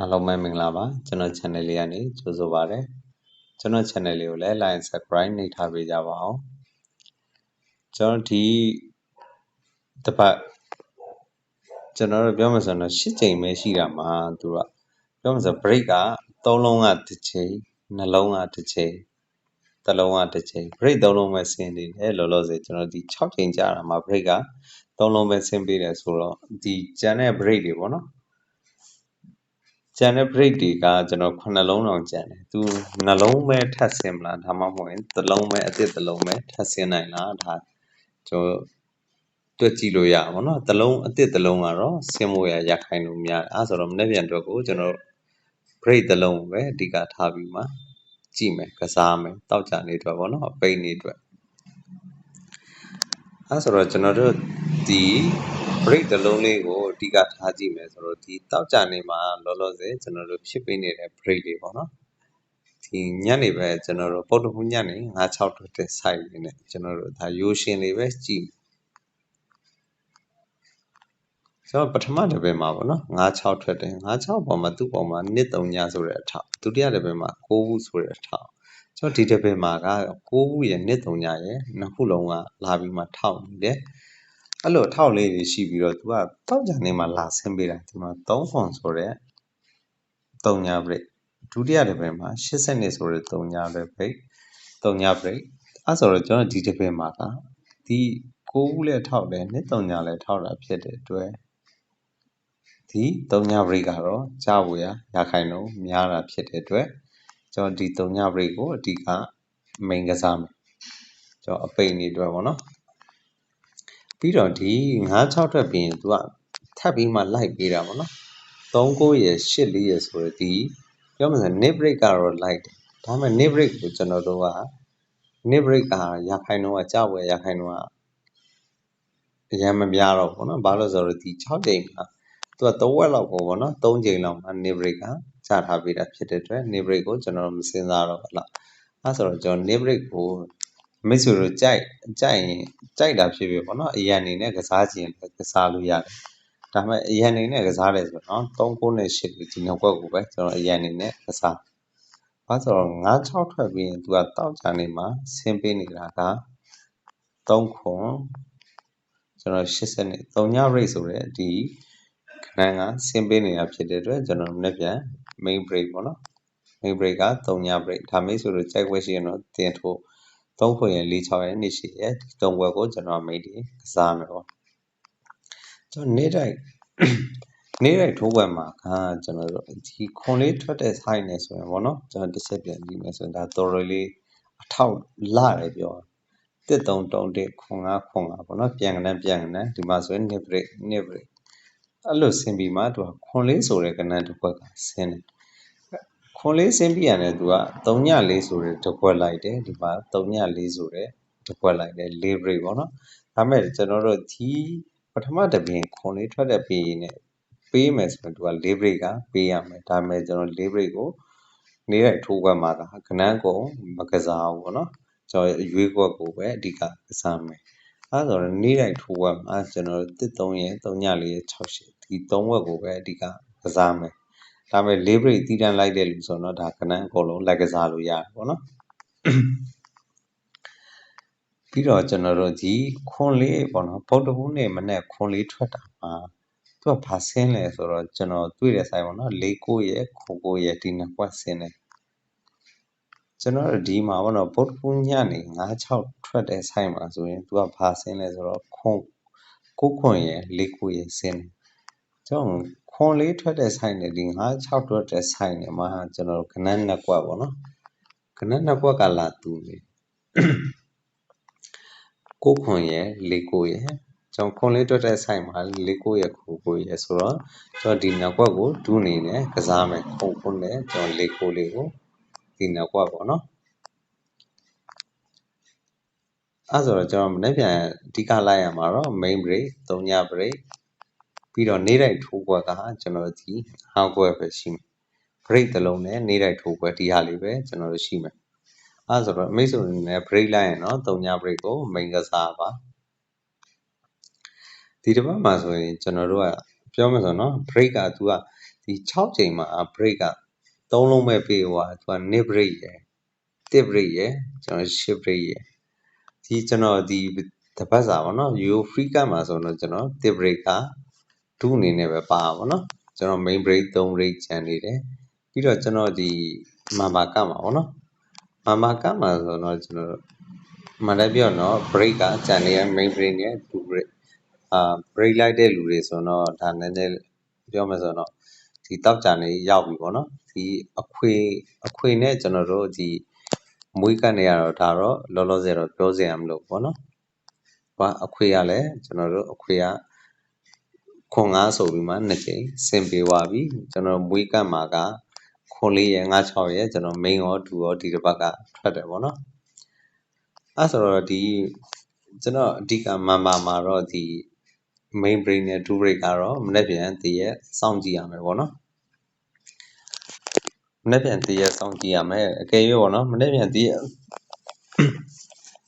အားလုံးပဲမင်္ဂလာပါကျွန်တော် channel လေးကနေကြိုဆိုပါရစေကျွန်တော် channel လေးကိုလည်း like subscribe နှိပ်ထားပေးကြပါအောင်ကျွန်တော်ဒီတစ်ပတ်ကျွန်တော်တို့ပြောမှဆိုတော့၈ချိန်ပဲရှိတာမှာသူကပြောမှဆို break က၃လုံးကတစ်ချိန်နှလုံးကတစ်ချိန်တစ်လုံးကတစ်ချိန် break ၃လုံးပဲဆင်းနေတယ်လောလောဆယ်ကျွန်တော်ဒီ6ချိန်ကြာတာမှာ break က၃လုံးပဲဆင်းပေးတယ်ဆိုတော့ဒီကျန်တဲ့ break တွေပေါ့နော် ကျန်တဲ့ break တွေကကျွန်တော်9လုံးတော့ကျန်တယ်။ तू နှလုံးပဲထပ်ဆင်မလားဒါမှမဟုတ်ရင်တစ်လုံးပဲအသစ်တစ်လုံးပဲထပ်ဆင်နိုင်လားဒါကျွန်တော်တွက်ကြည့်လို့ရပါဘောနော်။တစ်လုံးအသစ်တစ်လုံးကတော့ဆင်ဖို့ရရခိုင်လို့များတယ်။အဲဆိုတော့မနေ့ပြန်အတွက်ကိုကျွန်တော် break တစ်လုံးပဲအဓိကထားပြီးမှကြည့်မယ်ကစားမယ်တောက်ကြနေအတွက်ဘောနော်အပိတ်နေအတွက်အဲဆိုတော့ကျွန်တော်တို့ဒီ break တစ်လုံးလေးကိုအဓိကထားကြည့်မယ်ဆိုတော့ဒီတောက်ကြနေမှာလောလောဆယ်ကျွန်တော်တို့ဖြစ်ပေးနေတဲ့ break လေးပေါ့နော်ဒီညနေပဲကျွန်တော်တို့ပုတ်တခုညနေ9-6ထွက်တဲ့ site လေးနဲ့ကျွန်တော်တို့ဒါရိုးရှင်းလေးပဲကြည့်ဆိုတော့ပထမတစ်ပင်မှာပေါ့နော်9-6ထွက်တယ်9-6ပေါ်မှာသူ့ပေါ်မှာ1 3ညဆိုတဲ့အထောက်ဒုတိယတစ်ပင်မှာ9ဘူးဆိုတဲ့အထောက်ကျွန်တော်ဒီတစ်ပင်မှာက9ဘူးရဲ့1 3ညရဲ့နှစ်ခုလုံးကလာပြီးမှထောက်နေတယ် အဲ့လိုထောက်လေးတွေရှိပြီးတော့သူကတောက်ကြနေမှာလာဆင်းပေးတာဒီမှာ3ခွန်ဆိုတဲ့3ညာ break ဒုတိယတစ်ပင်မှာ80နှစ်ဆိုတဲ့3ညာပဲ break 3ညာ break အဲ့ဆိုတော့ကျွန်တော်ဒီတစ်ပင်မှာကဒီ6ဘူးလည်းထောက်တယ်နှစ်3ညာလည်းထောက်တာဖြစ်တဲ့အတွက်ဒီ3ညာ break ကတော့ကြားဖို့ရရခိုင်နှုန်းများတာဖြစ်တဲ့အတွက်ကျွန်တော်ဒီ3ညာ break ကိုအဓိက main ကစားမယ်ကျွန်တော်အပိန်နေအတွက်ပေါ့နော် ပြီးတော့ဒီ96ထွက်ပြီးရင် तू ကထပ်ပြီးမှလိုက်ပေးတာပေါ့နော်39ရယ်84ရယ်ဆိုတော့ဒီပြောမှဆို nip break ကတော့လိုက်တယ်ဒါပေမဲ့ nip break ကိုကျွန်တော်တို့က nip break ကရခိုင်နှုန်းကကြောက်ဝယ်ရခိုင်နှုန်းကအရင်မများတော့ဘူးနော်ဘာလို့ဆိုတော့ဒီ6ချိန်မှာသူက3ဝက်လောက်ကိုပေါ့နော်3ချိန်လောက်မှာ nip break ကချထားပေးတာဖြစ်တဲ့အတွက် nip break ကိုကျွန်တော်မစင်စားတော့ဘူးလားအဲဆိုတော့ကျွန်တော် nip break ကို မိတ်ဆွေတို့ကြိုက်ကြိုက်ရင်ကြိုက်တာဖြစ်ဖြစ်ပေါ့နော်အရန်အနေနဲ့ကစားခြင်းကစားလို့ရတယ်ဒါပေမဲ့အရန်အနေနဲ့ကစားတယ်ဆိုတော့3 9နဲ့8ဒီနောက်ကွက်ကိုပဲကျွန်တော်အရန်အနေနဲ့ကစားဘာဆိုတော့9 6ထွက်ပြီးရင်သူကတောက်ကြနေမှာဆင်းပေးနေတာက3ခွန်ကျွန်တော်80နဲ့3ည rate ဆိုတဲ့ဒီခဏကဆင်းပေးနေတာဖြစ်တဲ့အတွက်ကျွန်တော်မနေ့ပြန် main break ပေါ့နော် main break က3ည break ဒါမေးဆိုတော့ကြိုက်ွက်ရှိရင်တော့တင်ထိုး 3ခွင့်ရ4 6ရနေ့ရှိရဒီ3ဘွယ်ကိုကျွန်တော်မိတ်ဒီကစားမယ်ပေါ့ကျွန်တော်နေ့တိုင်းနေ့တိုင်းထိုးပွဲမှာကကျွန်တော်တို့ဒီခွန်လေးထွက်တဲ့ site နဲ့ဆိုရင်ပေါ့နော်ကျွန်တော်တစ်ချက်ပြန်ကြည့်မယ်ဆိုရင်ဒါတော်တော်လေးအထောက်လာတယ်ပြောတစ်တုံတုံတစ်ခွန်ငါခွန်ငါပေါ့နော်ပြန်ကနေပြန်ကနေဒီမှာဆိုရင် nip break nip break အဲ့လိုဆင်းပြီးမှသူကခွန်လေးဆိုတဲ့ကဏ္ဍတစ်ခွက်ကဆင်းတယ် ခွန်လေးဆင်းပြီးရတယ်သူက3ည4ဆိုတဲ့တစ်ခွက်လိုက်တယ်ဒီမှာ3ည4ဆိုတဲ့တစ်ခွက်လိုက်တယ်4 break ပေါ့နော်ဒါမဲ့ကျွန်တော်တို့ဒီပထမတစ်ပြင်ခွန်လေးထွက်တဲ့ပြင်နဲ့ပေးမယ်ဆိုရင်သူက4 break ကပေးရမယ်ဒါမဲ့ကျွန်တော်4 break ကိုနေ့တိုင်းထိုးခွက်မှာကကနန်းကုန်မကစားဘူးပေါ့နော်ကျွန်တော်ရွေးခွက်ကိုပဲအဓိကကစားမယ်အဲဆိုတော့နေ့တိုင်းထိုးခွက်မှာကျွန်တော်တစ်3ရဲ့3ည4ရဲ့6 8ဒီ3ဝက်ကိုပဲအဓိကကစားမယ် ဒါပေမဲ့လေးဘရိတ်တီးတန်းလိုက်တဲ့လူဆိုတော့ဒါကနန်းအကုန်လုံးလိုက်ကစားလို့ရတယ်ပေါ့နော်ပြီးတော့ကျွန်တော်တို့ဒီခွန်လေးပေါ့နော်ဗုဒ္ဓဟူးနေ့မနေ့ခွန်လေးထွက်တာမှာသူကဘာဆင်းလဲဆိုတော့ကျွန်တော်တွေ့တဲ့ဆိုင်ပေါ့နော်၄ကိုရဲ့ခိုကိုရဲ့ဒီနှစ်ခွက်ဆင်းတယ်ကျွန်တော်ဒီမှာပေါ့နော်ဗုဒ္ဓဟူးညနေ9-6ထွက်တဲ့ဆိုင်မှာဆိုရင်သူကဘာဆင်းလဲဆိုတော့ခွန်ကိုခွန်ရဲ့၄ကိုရဲ့ဆင်းတယ်ကျွန်တော် ခွန်လေးထွက်တဲ့ဆိုင်နဲ့ဒီ9 6ထွက်တဲ့ဆိုင်နဲ့မှာကျွန်တော်ကနန်းနှစ်ကွက်ပေါ့နော်ကနန်းနှစ်ကွက်ကလာတူနေကိုခွန်ရဲ့လေးကိုရဲ့ကျွန်တော်ခွန်လေးထွက်တဲ့ဆိုင်မှာလေးကိုရဲ့ခိုကိုရဲ့ဆိုတော့ကျွန်တော်ဒီနှစ်ကွက်ကိုဒူးနေနဲ့ကစားမယ်ခုံခွန်နဲ့ကျွန်တော်လေးကိုလေးကိုဒီနှစ်ကွက်ပေါ့နော်အဲဆိုတော့ကျွန်တော်မနေ့ပြန်အဓိကလိုက်ရမှာတော့ main break 3ည break ပြီးတော့နေ့တိုင်းထိုးကွက်ကကျွန်တော်ဒီဟောင်းကွက်ပဲရှိမယ် break တစ်လုံးနဲ့နေ့တိုင်းထိုးကွက်ဒီဟာလေးပဲကျွန်တော်တို့ရှိမယ်အဲဆိုတော့မိတ်ဆွေတွေနဲ့ break လိုက်ရင်တော့3ည break ကို main ကစားပါဒီတစ်ပတ်မှာဆိုရင်ကျွန်တော်တို့ကပြောမယ်ဆိုတော့ break ကသူကဒီဒီ6ချိန်မှာ break က3လုံးပဲပေးဟွာသူက nip break ရယ်တစ် break ရယ်ကျွန်တော် shift break ရယ်ဒီကျွန်တော်ဒီတပတ်စာပေါ့နော် yo free ကမှာဆိုတော့ကျွန်တော်တစ် break က ဒုအနေနဲ့ပဲပါပါပေါ့နော်ကျွန်တော် main break 3 break ကျန်နေတယ်ပြီးတော့ကျွန်တော်ဒီမာမာကမှာပေါ့နော်မာမာကမှာဆိုတော့ကျွန်တော်မှန်တယ်ပြောတော့ break ကကျန်နေရ main break နဲ့2 break အာ break လိုက်တဲ့လူတွေဆိုတော့ဒါနည်းနည်းပြောမယ်ဆိုတော့ဒီတောက်ကြနေရောက်ပြီပေါ့နော်ဒီအခွေအခွေနဲ့ကျွန်တော်တို့ဒီမွေးကနေရတော့ဒါတော့လောလောဆယ်တော့ပြောစရာမလိုပေါ့နော်ဘာအခွေရလဲကျွန်တော်တို့အခွေက ခွန်ငါဆိုပြီးမှနှစ်ကြိမ်စင်ပေးသွားပြီကျွန်တော်မွေးကတ်မှာကခွန်လေးရငါ6ရကျွန်တော် main ရော2ရောဒီတစ်ပတ်ကထွက်တယ်ပေါ့နော်အဲဆိုတော့ဒီကျွန်တော်အဓိကမန်ပါမှာတော့ဒီ main brain နဲ့ do break ကတော့မနေ့ပြန်တည့်ရက်စောင့်ကြည့်ရမယ်ပေါ့နော်မနေ့ပြန်တည့်ရက်စောင့်ကြည့်ရမယ်အကယ်၍ပေါ့နော်မနေ့ပြန်တည့်ရက်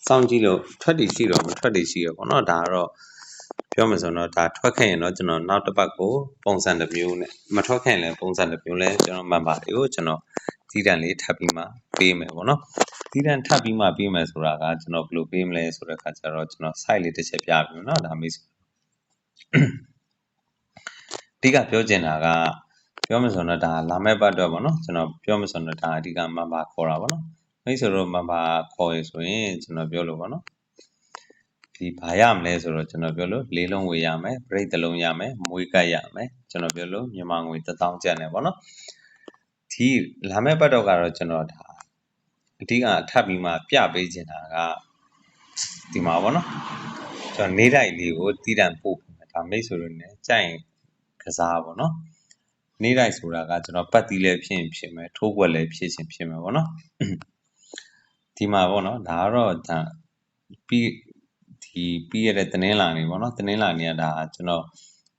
စောင့်ကြည့်လို့ထွက်တည်ရှိတော့မထွက်တည်ရှိရပေါ့နော်ဒါကတော့ ပြောမှဆိုတော့ဒါထွက်ခဲ့ရင်တော့ကျွန်တော်နောက်တစ်ပတ်ကိုပုံစံတစ်မျိုးနဲ့မထွက်ခဲ့ရင်လည်းပုံစံတစ်မျိုးလဲကျွန်တော်မှန်ပါတွေကိုကျွန်တော်ဒီတန်လေးထပ်ပြီးမှပေးမယ်ပေါ့နော်ဒီတန်ထပ်ပြီးမှပေးမယ်ဆိုတာကကျွန်တော်ဘယ်လိုပေးမလဲဆိုတဲ့အခါကျတော့ကျွန်တော် site လေးတစ်ချက်ပြပြမယ်နော်ဒါမျိုးအဓိကပြောချင်တာကပြောမှဆိုတော့ဒါလာမဲ့ဘတ်တော့ဗောနော်ကျွန်တော်ပြောမှဆိုတော့ဒါအဓိကမန်ပါခေါ်တာဗောနော်မိတ်ဆိုတော့မန်ပါခေါ်ရဆိုရင်ကျွန်တော်ပြောလို့ဗောနော် ဒီဘာရမလဲဆိုတော့ကျွန်တော်ပြောလို့လေးလုံးဝေရမယ်ပရိတ်တစ်လုံးရမယ်မွေးကတ်ရမယ်ကျွန်တော်ပြောလို့မြန်မာငွေ1000ကျပ်နေဗောနော်ဒီလာမဲ့ဘတ်တော့ကတော့ကျွန်တော်ဒါအဓိကထပ်ပြီးမှပြပေးချင်တာကဒီမှာဗောနော်ကျွန်တော်နေတိုင်းလေးကိုတီးတန့်ပို့ဒါမိတ်ဆိုလို့ ਨੇ ကြိုက်ရင်ကစားပေါ့နော်နေ့တိုင်းဆိုတာကကျွန်တော်ပတ်တီးလည်းဖြစ်ရင်ဖြစ်မယ်ထိုးွက်လည်းဖြစ်ချင်းဖြစ်မယ်ပေါ့နော်ဒီမှာပေါ့နော်ဒါကတော့ဒါပြီး ဒီပြီးရတဲ့တင်းလာနေပေါ့နော်တင်းလာနေကဒါကျွန်တော်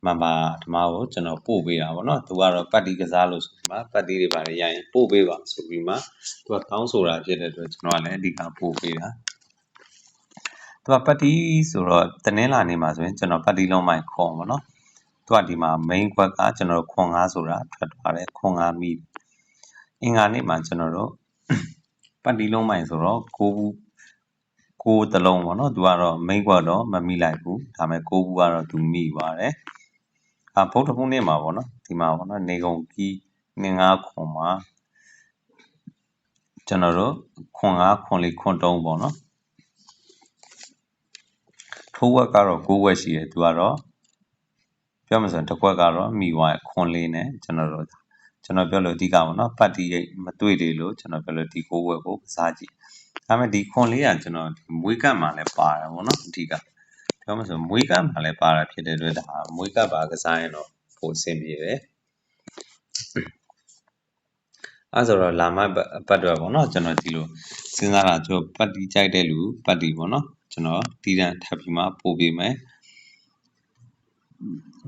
မမဓမ္မကိုကျွန်တော်ပို့ပေးတာပေါ့နော်သူကတော့ပတ်တီးကစားလို့ဆိုပြီးမှပတ်တီးတွေပါလေရရင်ပို့ပေးပါဆိုပြီးမှသူကတောင်းဆိုတာဖြစ်တဲ့အတွက်ကျွန်တော်ကလည်းအဓိကပို့ပေးတာသူကပတ်တီးဆိုတော့တင်းလာနေမှာဆိုရင်ကျွန်တော်ပတ်တီးလုံးမိုင်ခေါ်ပါနော်သူကဒီမှာ main ခွက်ကကျွန်တော်တို့ခွန်5ဆိုတာထွက်သွားတယ်ခွန်5မိအင်္ဂါနေ့မှာကျွန်တော်တို့ပတ်တီလုံးမိုင်ဆိုတော့ကိုဘူး ကိုတလုံးပေါ့နော်သူကတော့ main ခွက်တော့မမိလိုက်ဘူးဒါပေမဲ့ကိုဘူးကတော့သူမိပါတယ်အာဗုဒ္ဓဘုနေ့မှာပေါ့နော်ဒီမှာပေါ့နော်နေကုန်ကြီးနေငါခွန်မှာကျွန်တော်တို့ခွန်5ခွန်လေးခွန်3ပေါ့နော်ထိုးဝက်ကတော့9ဝက်ရှိတယ်သူကတော့ပြောမှဆိုရင်တစ်ခွက်ကတော့မိဝိုင်းခွန်လေးနဲ့ကျွန်တော်တို့ကျွန်တော်ပြောလို့အဓိကပေါ့နော်ပတ်တီမတွေ့တယ်လို့ကျွန်တော်ပြောလို့ဒီကိုဝက်ကိုကစားကြည့် ဒါပေမဲ့ဒီခွန်လေးကကျွန်တော်မွေးကတ်မှာလည်းပါတယ်ပေါ့နော်အဓိကပြောမှဆိုမွေးကတ်မှာလည်းပါတာဖြစ်တဲ့အတွက်ဒါမွေးကတ်ပါကစားရင်တော့ပိုအဆင်ပြေတယ်အဲဆိုတော့လာမပတ်တော့ပေါ့နော်ကျွန်တော်ဒီလိုစဉ်းစားတာကျွန်တော်ပတ်တီကြိုက်တဲ့လူပတ်တီပေါ့နော်ကျွန်တော်တီးတန်းထပ်ပြီးမှပို့ပေးမယ်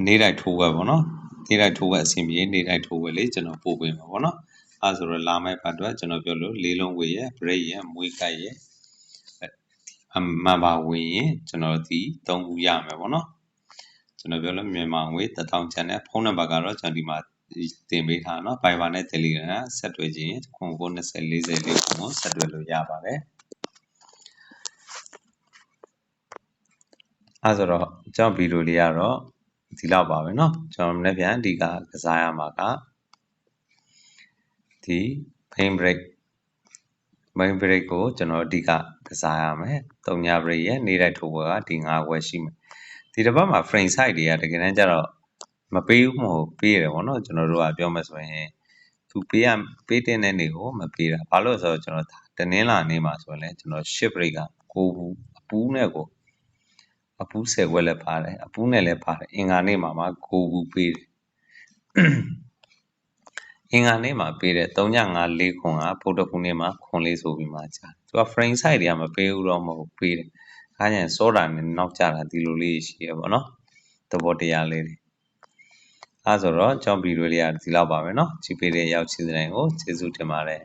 နေတိုင်းထိုးဝက်ပေါ့နော်နေတိုင်းထိုးဝက်အဆင်ပြေနေတိုင်းထိုးဝက်လေးကျွန်တော်ပို့ပေးမှာပေါ့နော် အဲဆိုတော့လာမယ့်ပတ်တော့ကျွန်တော်ပြောလို့လေးလုံးဝေးရ break ရမွေးကတ်ရအမှန်ပါဝင်ရင်ကျွန်တော်ဒီ၃ခုရမယ်ပေါ့နော်ကျွန်တော်ပြောလို့မြန်မာငွေ1000ချန်တဲ့ဖုန်းနံပါတ်ကတော့ကျွန်တော်ဒီမှာတင်ပေးထားနော် Viber နဲ့ Telegram ဆက်သွယ်ခြင်းခွန်ကို20 40လေးကိုဆက်သွယ်လို့ရပါတယ်အဲဆိုတော့ကျွန်တော်ဗီဒီယိုလေးကတော့ဒီလောက်ပါပဲเนาะကျွန်တော်မနေ့ပြန်ဒီကကစားရမှာက ဒီ main break main break ကိုကျွန်တော်အဓိကကစားရမယ်တုံညာ break ရဲ့နေ့တိုင်းထိုးပွဲကဒီ9ခွဲရှိမယ်ဒီတစ်ပတ်မှာ frame side တွေကတကယ်တမ်းကျတော့မပေးဘူးမဟုတ်ပေးရတယ်ဗောနော်ကျွန်တော်တို့ကပြောမယ်ဆိုရင်သူပေးရပေးတဲ့နေ့ကိုမပေးတာဘာလို့ဆိုတော့ကျွန်တော်တနင်္လာနေ့မှာဆိုရင်လည်းကျွန်တော် shift break ကကိုဘူးအပူးနဲ့ကိုအပူး10ခွက်လည်းပါတယ်အပူးနဲ့လည်းပါတယ်အင်္ဂါနေ့မှာမှကိုဘူးပေးတယ် အင်္ဂါနေ့မှာပေးတဲ့3.5 4ခွန်ကဗုဒ္ဓဘုနေ့မှာခွန်လေးဆိုပြီးမှကြာသူက frame side တွေကမပေးဘူးတော့မဟုတ်ပေးတယ်အားကျရင်စောတာနဲ့နောက်ကျတာဒီလိုလေးရှိရပါတော့သဘောတရားလေးတွေအဲဆိုတော့ကျွန်တော်ဗီဒီယိုလေးကဒီလောက်ပါပဲเนาะကြည့်ပေးတဲ့ရောက်ချင်းတဲ့ကိုကျေးဇူးတင်ပါတယ်